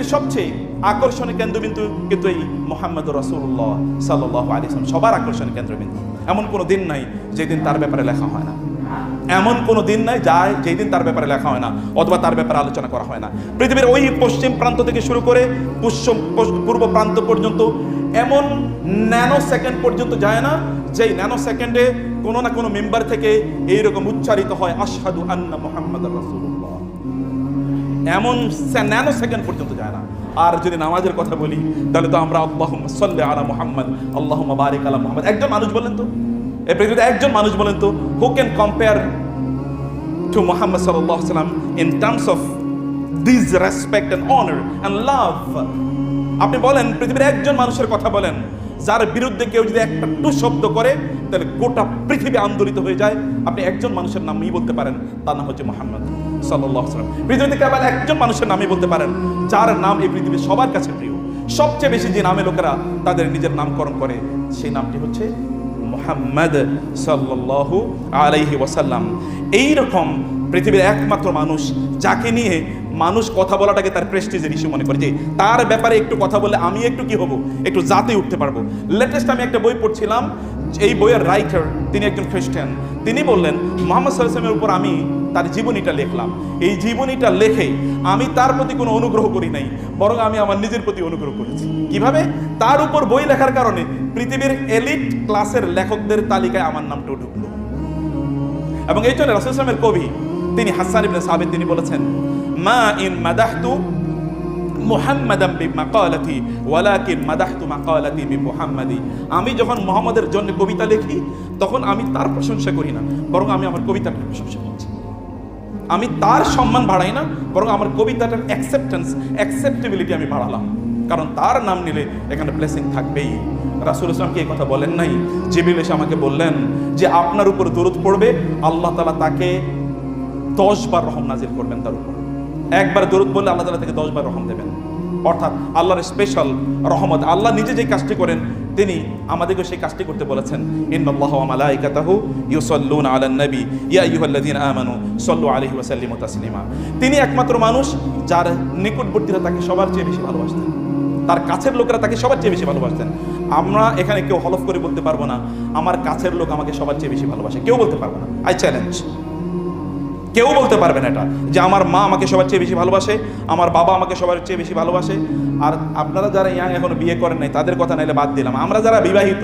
পৃথিবীর সবচেয়ে আকর্ষণীয় কেন্দ্রবিন্দু কিন্তু এই মোহাম্মদ রসুল্লাহ সাল্লাহ আলিয়াম সবার আকর্ষণীয় কেন্দ্রবিন্দু। এমন কোনো দিন নাই যেদিন তার ব্যাপারে লেখা হয় না। এমন কোনো দিন নাই যায় যেই দিন তার ব্যাপারে লেখা হয় না, অথবা তার ব্যাপারে আলোচনা করা হয় না। পৃথিবীর ওই পশ্চিম প্রান্ত থেকে শুরু করে পশ্চিম পূর্ব প্রান্ত পর্যন্ত এমন ন্যানো সেকেন্ড পর্যন্ত যায় না, যেই ন্যানো সেকেন্ডে কোনো না কোনো মেম্বার থেকে এইরকম উচ্চারিত হয়, আশহাদু আন্না মোহাম্মদ রাসূলুল্লাহ। এমন ন্যানো সেকেন্ড পর্যন্ত যায় না। আর যদি নামাজের কথা বলি, তাহলে তো আমরা আল্লাহ সাল্লি আলা মোহাম্মদ আল্লাহ বারিক আলা মোহাম্মদ। একজন মানুষ বলেন তো? এই পৃথিবীতে একজন মানুষ বলেন তো? Who can compare to Mohammad সাল্লাহ সাল্লাম in terms of this respect and honour and love আপনি বলেন, পৃথিবীর একজন মানুষের কথা বলেন, যার বিরুদ্ধে কেউ যদি একটা টু শব্দ করে, তাহলে গোটা পৃথিবী আন্দোলিত হয়ে যায়। আপনি একজন মানুষের নামই বলতে পারেন, তার নাম হচ্ছে মোহাম্মদ। সাল্লাহ সাল্লাম পৃথিবীতে কেবল একজন মানুষের নামই বলতে পারেন, যার নাম এই পৃথিবীর সবার কাছে প্রিয়। সবচেয়ে বেশি যে নামে লোকেরা তাদের নিজের নামকরণ করে, সেই নামটি হচ্ছে মোহাম্মদ সাল্লাল্লাহু আলাইহি ওয়াসাল্লাম। এইরকম পৃথিবীর একমাত্র মানুষ যাকে নিয়ে মানুষ কথা বলাটাকে তার প্রেস্টিজের ইস্যু মনে করে যে তার ব্যাপারে একটু কথা বলে আমি একটু কি হব? একটু জাতে উঠতে পারব। লেটেস্ট আমি একটা বই পড়ছিলাম, এই বইয়ের রাইটার তিনি একজন খ্রিস্টান। তিনি বললেন, মোহাম্মদ সাল্লামের উপর আমি তার জীবনীটা লিখলাম। এই জীবনীটা লেখে আমি তার প্রতি কোনো অনুগ্রহ করি নাই, বরং আমি আমার নিজের প্রতি অনুগ্রহ করেছি। কীভাবে? তার উপর বই লেখার কারণে পৃথিবীর এলিট ক্লাসের লেখকদের তালিকায় আমার নামটাও ঢুকলো। এবং এই জন্য রাসুল ইসলামের কবি তিনি হাসান ইবনে সাবিত, তিনি বলেছেন, মা ইন মাদাহতু মুহাম্মাদাম বি মাকালাতি, ওয়ালাকিন মাদাহতু মাকালাতি বি মুহাম্মাদি। আমি যখন মুহাম্মাদের জন্য কবিতা লিখি, তখন আমি তার প্রশংসা করি না, বরং আমি আমার কবিতাটার প্রশংসা করছি। আমি তার সম্মান বাড়াই না, বরং আমার কবিতাটার অ্যাকসেপ্টেন্স অ্যাকসেপ্টেবিলিটি আমি বাড়ালাম। কারণ তার নাম নিলে এখানে ব্লেসিং থাকবেই। রাসুল ইসলামকে এই কথা বলেন নাই? জিবিল এসে আমাকে বললেন যে, আপনার উপর দূরত পড়বে, আল্লাহ তালা তাকে দশ বার রহম নাজিল করবেন তার উপর। একবার দূরত বললে আল্লাহ তালা থেকে দশ বার রহম দেবেন। অর্থাৎ আল্লাহর স্পেশাল রহমত, আল্লাহ নিজে যে কাজটি করেন, তিনি আমাদেরকে সেই কাজটি করতে বলেছেন, ইন্নাল্লাহু ওয়া মালাইকাতাহু ইউসাল্লুনা আলান নবী, ইয়া আইয়ুহাল্লাযীনা আমানু সাল্লু আলাইহি ওয়া সাল্লিমু তাসলিমা। তিনি একমাত্র মানুষ যার নিকটবর্তীরা তাকে সবার চেয়ে বেশি ভালোবাসতেন। তার কাছের লোকেরা তাকে সবার চেয়ে বেশি ভালোবাসতেন। আমরা এখানে কেউ হলফ করে বলতে পারব না, আমার কাছের লোক আমাকে সবার চেয়ে বেশি ভালোবাসে। কেউ বলতে পারব না। আই চ্যালেঞ্জ কেউ বলতে পারবেন এটা, যে আমার মা আমাকে সবার চেয়ে বেশি ভালোবাসে, আমার বাবা আমাকে সবার চেয়ে বেশি ভালোবাসে। আর আপনারা যারা ইয়াং এখনও বিয়ে করেন নাই, তাদের কথা নাইলে বাদ দিলাম। আমরা যারা বিবাহিত,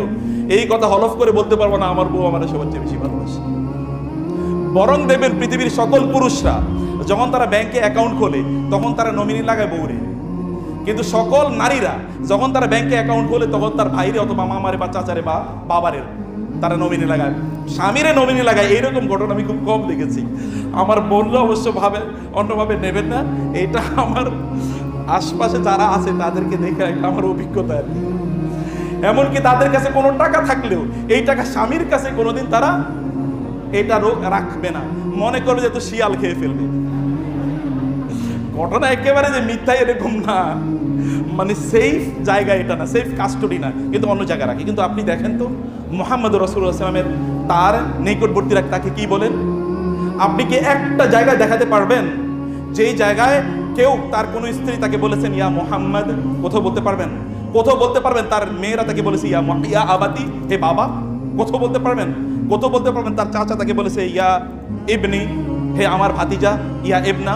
এই কথা হলফ করে বলতে পারব না, আমার বউ আমার সবার চেয়ে বেশি ভালোবাসে। বরং দেবেন পৃথিবীর সকল পুরুষরা, যখন তারা ব্যাংকে অ্যাকাউন্ট খোলে, তখন তারা নমিনি লাগায় বউরে। কিন্তু সকল নারীরা, যখন তারা ব্যাংকে অ্যাকাউন্ট খোলে, তখন তার ভাইরে অথবা মামারে বা চাচারে বা বাবারে তারা নমিনি লাগায় স্বামীরে নমিনি লাগায় এইরকম ঘটনা আমি খুব কম দেখেছি। আমার বোনরা অবশ্য ভাবে, অন্যভাবে নেবেন না। এটা আমার আশপাশে যারা আছে তাদেরকে দেখে একটা আমার অভিজ্ঞতা আর কি। এমনকি তাদের কাছে কোনো টাকা থাকলেও এই টাকা স্বামীর কাছে কোনোদিন তারা এটা রোগ রাখবে না। মনে করবে যে তো শিয়াল খেয়ে ফেলবে। ঘটনা একেবারে যে মিথ্যা এরকম না। মানে সেফ জায়গা এটা না সেফ কাস্টডি না, কিন্তু অন্য জায়গায় রাখি। কিন্তু আপনি দেখেন তো, মোহাম্মদ রসুলামের তার নিকটবর্তী রাখ, তাকে কি বলেন? আপনি কি একটা জায়গায় দেখাতে পারবেন? যেই জায়গায় কেউ তার কোনো স্ত্রী তাকে বলেছেন, ইয়া মোহাম্মদ, কোথাও বলতে পারবেন? কোথাও বলতে পারবেন, তার মেয়েরা তাকে বলেছে, ইয়া ইয়া আবাতি, হে বাবা, কোথাও বলতে পারবেন? কোথাও বলতে পারবেন, তার চাচা তাকে বলেছে, ইয়া ইবনি, হে আমার ভাতিজা, ইয়া ইবনা,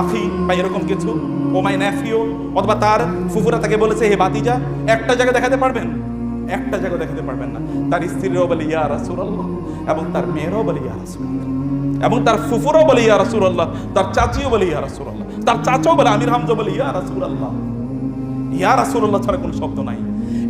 আখি, বা এরকম কিছু। ও মাই ন্যাফিও অথবা তার ফুফুরা তাকে বলেছে, হে ভাতিজা একটা জায়গা দেখাতে পারবেন? একটা জায়গা দেখাতে পারবেন না। তার স্ত্রীরাও বলে, ইয়া রাসূলুল্লাহ। এবং তার মেয়েরাও বলে, ইয়া রাসূলুল্লাহ। এবং তার ফুফুরাও বলে, ইয়া রাসূলুল্লাহ। তার চাচিও বলে, ইয়া রাসূলুল্লাহ। তার চাচাও বলে, আমির হামজা বলে, ইয়া রাসূলুল্লাহ। ইয়া রাসূলুল্লাহ ছাড়া কোনো শব্দ নাই।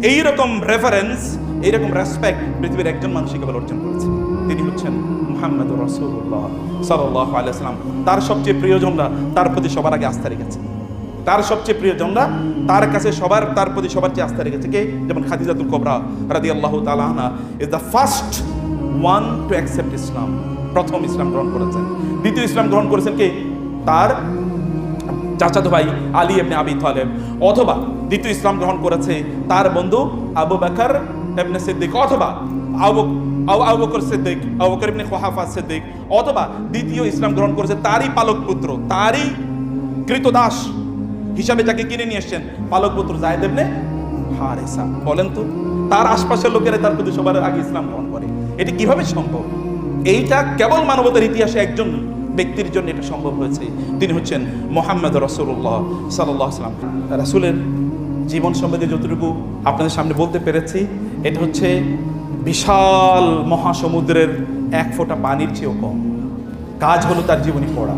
এইরকম রেফারেন্স এইরকম রেসপেক্ট পৃথিবীর একজন মানুষ কেবল অর্জন করেছে। তিনি হচ্ছেন মুহাম্মদ রাসূলুল্লাহ সাল্লাল্লাহু আলাইহি তার সবচেয়ে প্রিয়জনরা তার প্রতি সবার আগে আস্থা রেখেছে। তার সবচেয়ে প্রিয়জনরা তার কাছে সবার, তার প্রতি সবার চেয়ে আস্থা রেখেছে কে? যেমন খাদিজাতুল কোবরা রাদি আল্লাহ আনহা is the first one to accept Islam প্রথম ইসলাম গ্রহণ করেছেন। দ্বিতীয় ইসলাম গ্রহণ করেছেন কে? তার চাচাতো ভাই আলী এবনে আবি তালেব। অথবা দ্বিতীয় ইসলাম গ্রহণ করেছে তার বন্ধু আবু বাকর এবনে সিদ্দিক। অথবা আবু আবু বকর সিদ্দিক, আবু বকর ইবনে খোহাফা সিদ্দিক। অথবা দ্বিতীয় ইসলাম গ্রহণ করেছে তারই পালক পুত্র, তারই কৃতদাস। হিসাবে যাকে কিনে নিয়ে এসছেন পালক পুত্র জায়দ ইবনে হারেসা। বলেন তো, তার আশপাশের লোকেরা তার প্রতি সবার আগে ইসলাম গ্রহণ করে। এটি কীভাবে সম্ভব? এইটা কেবল মানবতার ইতিহাসে একজন ব্যক্তির জন্য এটা সম্ভব হয়েছে। তিনি হচ্ছেন মোহাম্মদ রসুল্লাহ সাল্লাহ সাল্লাম। রাসুলের জীবন সম্বন্ধে যতটুকু আপনাদের সামনে বলতে পেরেছি, এটা হচ্ছে বিশাল মহাসমুদ্রের এক ফোঁটা পানির চেয়েও কম। কাজ হলো তার জীবনী পড়া।